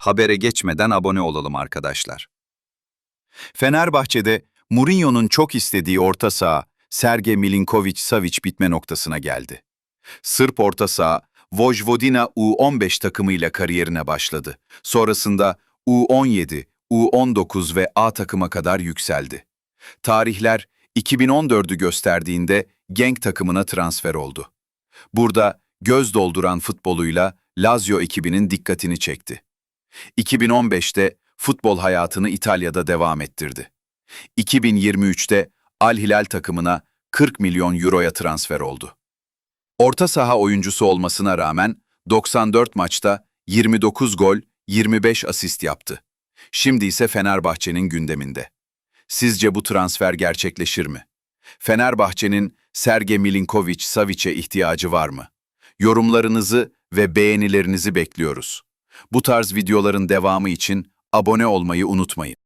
Habere geçmeden abone olalım arkadaşlar. Fenerbahçe'de Mourinho'nun çok istediği orta saha Serge Milinkovic-Savic bitme noktasına geldi. Sırp orta saha Vojvodina U15 takımıyla kariyerine başladı. Sonrasında U17, U19 ve A takıma kadar yükseldi. Tarihler 2014'ü gösterdiğinde Genk takımına transfer oldu. Burada göz dolduran futboluyla Lazio ekibinin dikkatini çekti. 2015'te futbol hayatını İtalya'da devam ettirdi. 2023'te Al Hilal takımına 40 milyon euroya transfer oldu. Orta saha oyuncusu olmasına rağmen 94 maçta 29 gol, 25 asist yaptı. Şimdi ise Fenerbahçe'nin gündeminde. Sizce bu transfer gerçekleşir mi? Fenerbahçe'nin Serge Milinkovic-Savic'e ihtiyacı var mı? Yorumlarınızı ve beğenilerinizi bekliyoruz. Bu tarz videoların devamı için abone olmayı unutmayın.